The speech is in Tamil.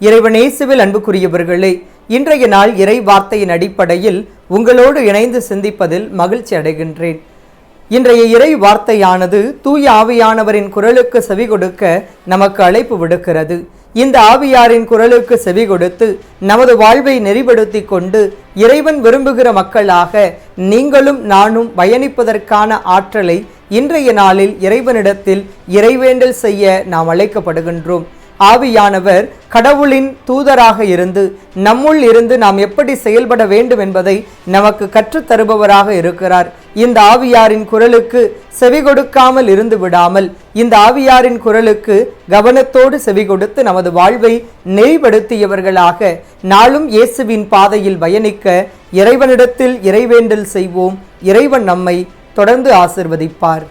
இறைவனேசுவில் அன்புக்குரியவர்களே இன்றைய நாள் இறை வார்த்தையின் அடிப்படையில் உங்களோடு இணைந்து சிந்திப்பதில் மகிழ்ச்சி அடைகின்றேன். இன்றைய இறை வார்த்தையானது தூய ஆவியானவரின் குரலுக்கு செவி கொடுக்க நமக்கு அழைப்பு விடுக்கிறது. இந்த ஆவியாரின் குரலுக்கு செவி கொடுத்து நமது வாழ்வை நெறிப்படுத்தி கொண்டு இறைவன் விரும்புகிற மக்களாக நீங்களும் நானும் பயணிப்பதற்கான ஆற்றலை இன்றைய நாளில் இறைவனிடத்தில் இறைவேண்டல் செய்ய நாம் அழைக்கப்படுகின்றோம். ஆவியானவர் கடவுளின் தூதராக இருந்து நம்முள் இருந்து நாம் எப்படி செயல்பட வேண்டும் என்பதை நமக்கு கற்றுத் தருபவராக இருக்கிறார். இந்த ஆவியாரின் குரலுக்கு செவி கொடுக்காமல் இருந்து விடாமல் இந்த ஆவியாரின் குரலுக்கு கவனத்தோடு செவி கொடுத்து நமது வாழ்வை நெறிப்படுத்தியவர்களாக நாளும் இயேசுவின் பாதையில் பயணிக்க இறைவனிடத்தில் இறைவேண்டல் செய்வோம். இறைவன் நம்மை தொடர்ந்து ஆசிர்வதிப்பார்.